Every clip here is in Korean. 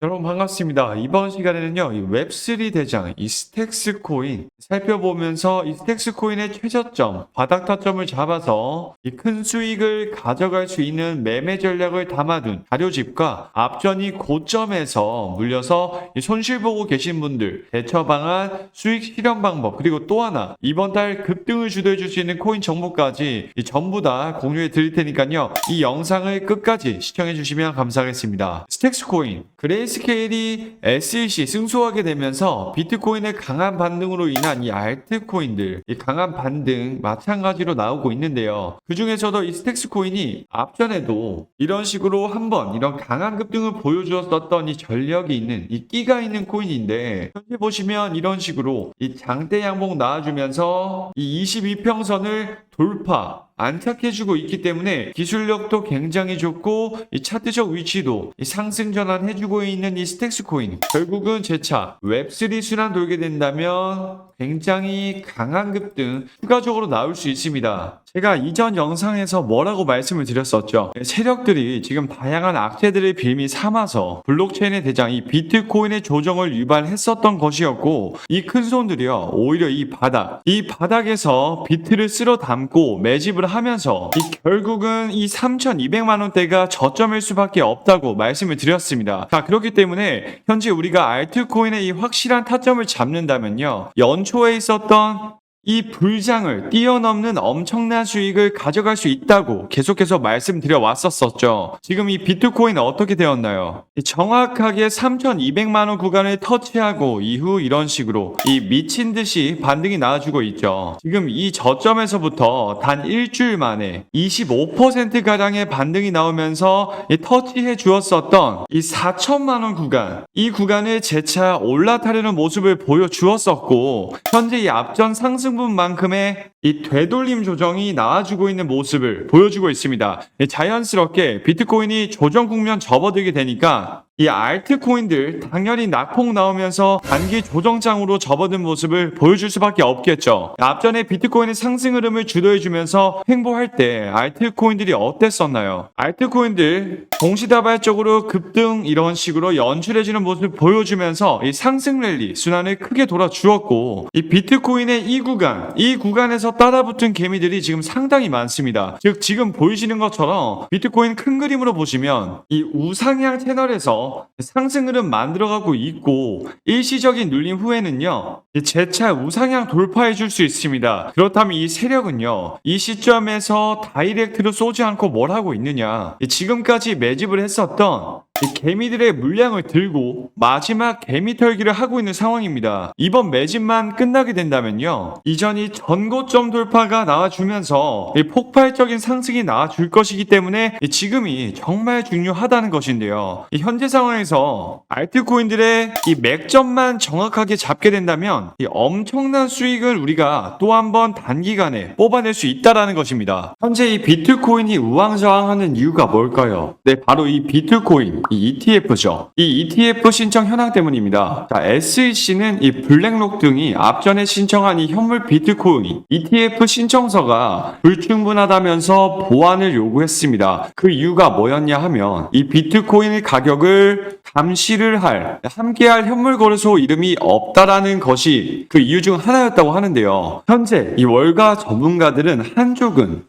여러분 반갑습니다. 이번 시간에는요, 이 웹3 대장, 이 스택스 코인 살펴보면서 이 스택스 코인의 최저점, 바닥 타점을 잡아서 이 큰 수익을 가져갈 수 있는 매매 전략을 담아둔 자료집과 앞전이 고점에서 물려서 이 손실 보고 계신 분들 대처 방안, 수익 실현 방법, 그리고 또 하나 이번 달 급등을 주도해 줄 수 있는 코인 정보까지 이 전부 다 공유해 드릴 테니까요. 이 영상을 끝까지 시청해 주시면 감사하겠습니다. 스택스 코인, 그레이 스케일이 SEC 승소하게 되면서 비트코인의 강한 반등으로 인한 이 알트코인들, 이 강한 반등 마찬가지로 나오고 있는데요. 그 중에서도 이 스택스 코인이 앞전에도 이런 식으로 한번 이런 강한 급등을 보여주었었던 이 전력이 있는 이 끼가 있는 코인인데 현재 보시면 이런 식으로 이 장대 양봉 나와주면서 이 22평선을 돌파 안착해주고 있기 때문에 기술력도 굉장히 좋고 이 차트적 위치도 이 상승 전환해주고 있는 이 스택스 코인 결국은 제차 웹3 순환 돌게 된다면 굉장히 강한 급등 추가적으로 나올 수 있습니다. 제가 이전 영상에서 뭐라고 말씀을 드렸었죠. 세력들이 지금 다양한 악재들을 빌미 삼아서 블록체인의 대장 이 비트코인의 조정을 유발했었던 것이었고 이 큰 손들이요 오히려 이 바닥 이 바닥에서 비트를 쓸어 담고 매집을 하면서 이 결국은 이 3,200만 원대가 저점일 수밖에 없다고 말씀을 드렸습니다. 자 그렇기 때문에 현재 우리가 알트코인의 이 확실한 타점을 잡는다면요 연초에 있었던 이 불장을 뛰어넘는 엄청난 수익을 가져갈 수 있다고 계속해서 말씀드려 왔었었죠. 지금 이 비트코인 어떻게 되었나요? 이 정확하게 3,200만원 구간을 터치하고 이후 이런 식으로 이 미친 듯이 반등이 나와주고 있죠. 지금 이 저점에서부터 단 일주일 만에 25%가량의 반등이 나오면서 이 터치해 주었었던 이 4천만원 구간, 이 구간을 재차 올라타려는 모습을 보여주었었고, 현재 이 앞전 상승 분만큼의 이 되돌림 조정이 나와주고 있는 모습을 보여주고 있습니다. 예, 자연스럽게 비트코인이 조정 국면 접어들게 되니까 이 알트코인들 당연히 낙폭 나오면서 단기 조정장으로 접어든 모습을 보여줄 수밖에 없겠죠. 앞전에 비트코인의 상승 흐름을 주도해주면서 횡보할 때 알트코인들이 어땠었나요? 알트코인들 동시다발적으로 급등 이런 식으로 연출해주는 모습을 보여주면서 이 상승 랠리 순환을 크게 돌아주었고 이 비트코인의 이 구간 이 구간에서 따라붙은 개미들이 지금 상당히 많습니다. 즉 지금 보이시는 것처럼 비트코인 큰 그림으로 보시면 이 우상향 채널에서 상승 흐름 만들어가고 있고 일시적인 눌림 후에는요 이 재차 우상향 돌파해 줄 수 있습니다. 그렇다면 이 세력은요 이 시점에서 다이렉트로 쏘지 않고 뭘 하고 있느냐 이 지금까지 매집을 했었던 이 개미들의 물량을 들고 마지막 개미 털기를 하고 있는 상황입니다. 이번 매집만 끝나게 된다면요. 이전이 전고점 돌파가 나와주면서 이 폭발적인 상승이 나와줄 것이기 때문에 이 지금이 정말 중요하다는 것인데요. 이 현재 상황에서 알트코인들의 이 맥점만 정확하게 잡게 된다면 이 엄청난 수익을 우리가 또 한 번 단기간에 뽑아낼 수 있다라는 것입니다. 현재 이 비트코인이 우왕좌왕하는 이유가 뭘까요? 네, 바로 이 비트코인, 이 ETF죠. 이 ETF 신청 현황 때문입니다. 자, SEC는 이 블랙록 등이 앞전에 신청한 이 현물 비트코인 ETF 신청서가 불충분하다면서 보완을 요구했습니다. 그 이유가 뭐였냐 하면 이 비트코인의 가격을 감시를 할 함께할 현물 거래소 이름이 없다라는 것이 그 이유 중 하나였다고 하는데요. 현재 이 월가 전문가들은 한쪽은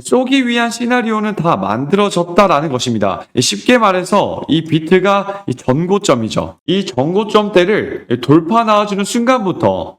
쏘기 위한 시나리오는 다 만들어졌다라는 것입니다. 쉽게 말해서 이 비트가 이 전고점이죠. 이 전고점 대를 돌파 나와주는 순간부터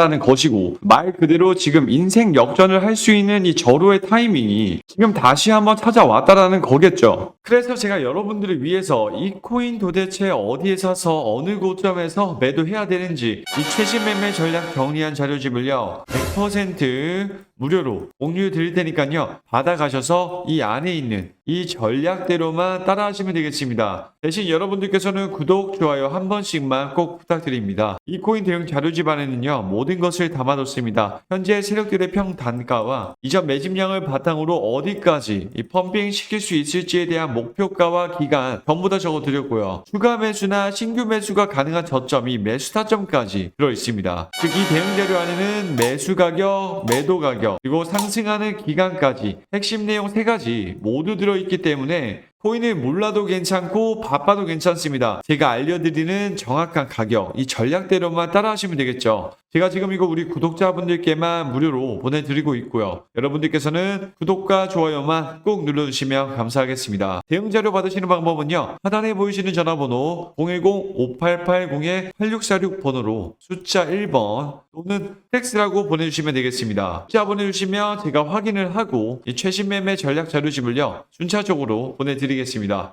라는 것이고 말 그대로 지금 인생 역전을 할 수 있는 이 절호의 타이밍이 지금 다시 한번 찾아왔다라는 거겠죠. 그래서 제가 여러분들을 위해서 이 코인 도대체 어디에 사서 어느 고점에서 매도해야 되는지 이 최신 매매 전략 정리한 자료집을요 100% 무료로 공유 드릴 테니까요 받아가셔서 이 안에 있는 이이 전략대로만 따라하시면 되겠습니다. 대신 여러분들께서는 구독, 좋아요 한 번씩만 꼭 부탁드립니다. 이 코인 대응 자료 집안에는요, 모든 것을 담아뒀습니다. 현재 세력들의 평 단가와 이전 매집량을 바탕으로 어디까지 이 펌핑 시킬 수 있을지에 대한 목표가와 기간 전부 다 적어드렸고요. 추가 매수나 신규 매수가 가능한 저점이 매수 타점까지 들어있습니다. 즉 이 대응 자료 안에는 매수 가격, 매도 가격, 그리고 상승하는 기간까지 핵심 내용 세 가지 모두 들어있 기 때문에 코인을 몰라도 괜찮고 바빠도 괜찮습니다. 제가 알려드리는 정확한 가격, 이 전략대로만 따라하시면 되겠죠. 제가 지금 이거 우리 구독자분들께만 무료로 보내드리고 있고요. 여러분들께서는 구독과 좋아요만 꼭 눌러주시면 감사하겠습니다. 대응 자료 받으시는 방법은요. 하단에 보이시는 전화번호 010-5880-8646 번호로 숫자 1번 또는 텍스라고 보내주시면 되겠습니다. 숫자 보내주시면 제가 확인을 하고 이 최신 매매 전략 자료집을요. 순차적으로 보내드리겠습니다.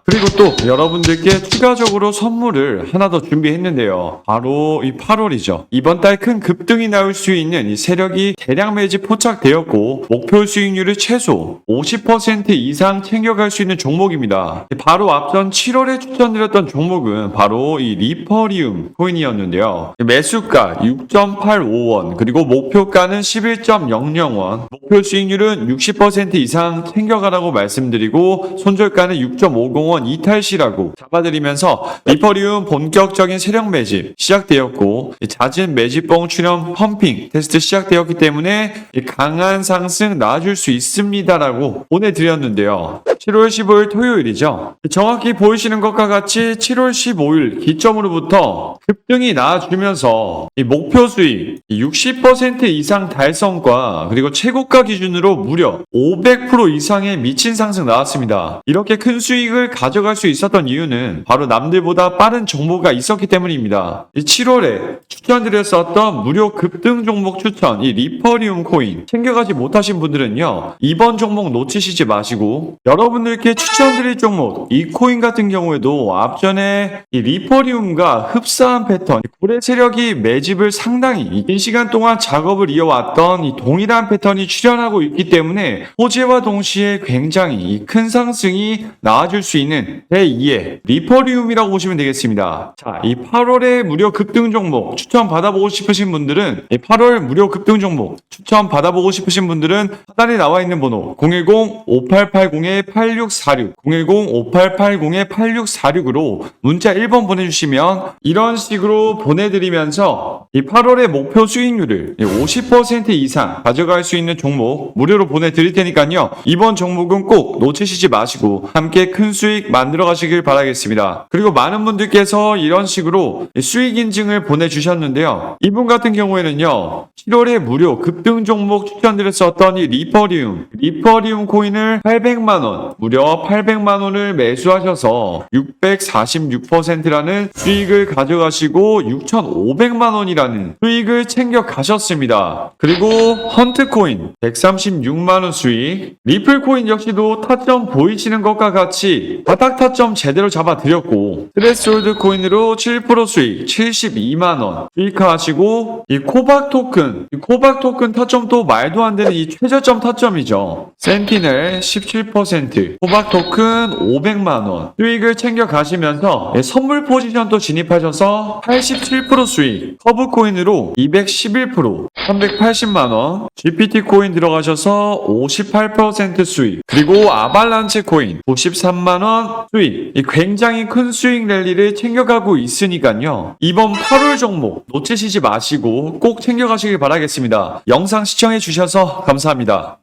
그리고 또 여러분들께 추가적으로 선물을 하나 더 준비했는데요. 바로 이 8월이죠. 이번 달 큰 급등이 나올 수 있는 이 세력이 대량 매집 포착되었고 목표 수익률을 최소 50% 이상 챙겨갈 수 있는 종목입니다. 바로 앞선 7월에 추천드렸던 종목은 바로 이 리퍼리움 코인이었는데요. 매수가 6.85원 그리고 목표가는 11.00원 목표 수익률은 60% 이상 챙겨가라고 말씀드리고 손절가는 6.50원 이탈 시라고 잡아드리면서 리퍼리움 본격적인 세력 매집 시작되었고 이 잦은 매집봉 출현 펌핑 테스트 시작되었기 때문에 이 강한 상승 나와줄 수 있습니다라고 보내드렸는데요. 7월 15일 토요일이죠. 정확히 보이시는 것과 같이 7월 15일 기점으로부터 급등이 나와주면서 이 목표 수익 60% 이상 달성과 그리고 최고가 기준으로 무려 500% 이상의 미친 상승 나왔습니다. 이렇게 큰 수익을 가져갈 수 있었던 이유는 바로 남들보다 빠른 정보가 있었기 때문입니다. 이 7월에 추천드렸었던 무료 급등 종목 추천 이 리퍼리움 코인 챙겨가지 못하신 분들은요 이번 종목 놓치시지 마시고 여러분들께 추천드릴 종목 이 코인 같은 경우에도 앞전에 이 리퍼리움과 흡사한 패턴 고래 세력이 매집을 상당히 긴 시간 동안 작업을 이어왔던 이 동일한 패턴이 출현하고 있기 때문에 호재와 동시에 굉장히 큰 상승이 나와줄 수 있는 제2의 리퍼리움이라고 보시면 되겠습니다. 자, 이 8월의 무료 급등 종목 추천 받아보고 싶으신 분들은 이 8월 무료 급등 종목 추천 받아보고 싶으신 분들은 하단에 나와 있는 번호 010-5880-8646 010-5880-8646으로 문자 1번 보내주시면 이런 식으로 보내드리면서 이 8월의 목표 수익률을 50% 이상 가져갈 수 있는 종목 무료로 보내드릴 테니까요. 이번 종목은 꼭 놓치시지 마시고 함께 큰 수익 만들어 가시길 바라겠습니다. 그리고 많은 분들께서 이런 식으로 수익 인증을 보내주셨는데요. 이분 같은 경우에는요. 7월에 무료 급등 종목 추천드렸었던 이 리퍼리움 리퍼리움 코인을 800만원 무려 800만원을 매수하셔서 646%라는 수익을 가져가시고 6,500만원이라는 수익을 챙겨 가셨습니다. 그리고 헌트코인 136만원 수익 리플코인 역시도 타점 보이시는 것과 같이 바닥 타점 제대로 잡아드렸고 트레스홀드 코인으로 7% 수익 72만원. 수익하시고 이 코박 토큰 이 코박 토큰 타점도 말도 안 되는 이 최저점 타점이죠. 센티넬 17% 코박 토큰 500만원. 수익을 챙겨 가시면서 예, 선물 포지션도 진입하셔서 87% 수익 커브 코인으로 211% 380만원. GPT 코인 들어가셔서 58% 수익 그리고 아발란체 코인 93만 원 수익. 이 굉장히 큰 수익 랠리를 챙겨가고 있으니까요. 이번 8월 종목 놓치시지 마시고 꼭 챙겨가시길 바라겠습니다. 영상 시청해 주셔서 감사합니다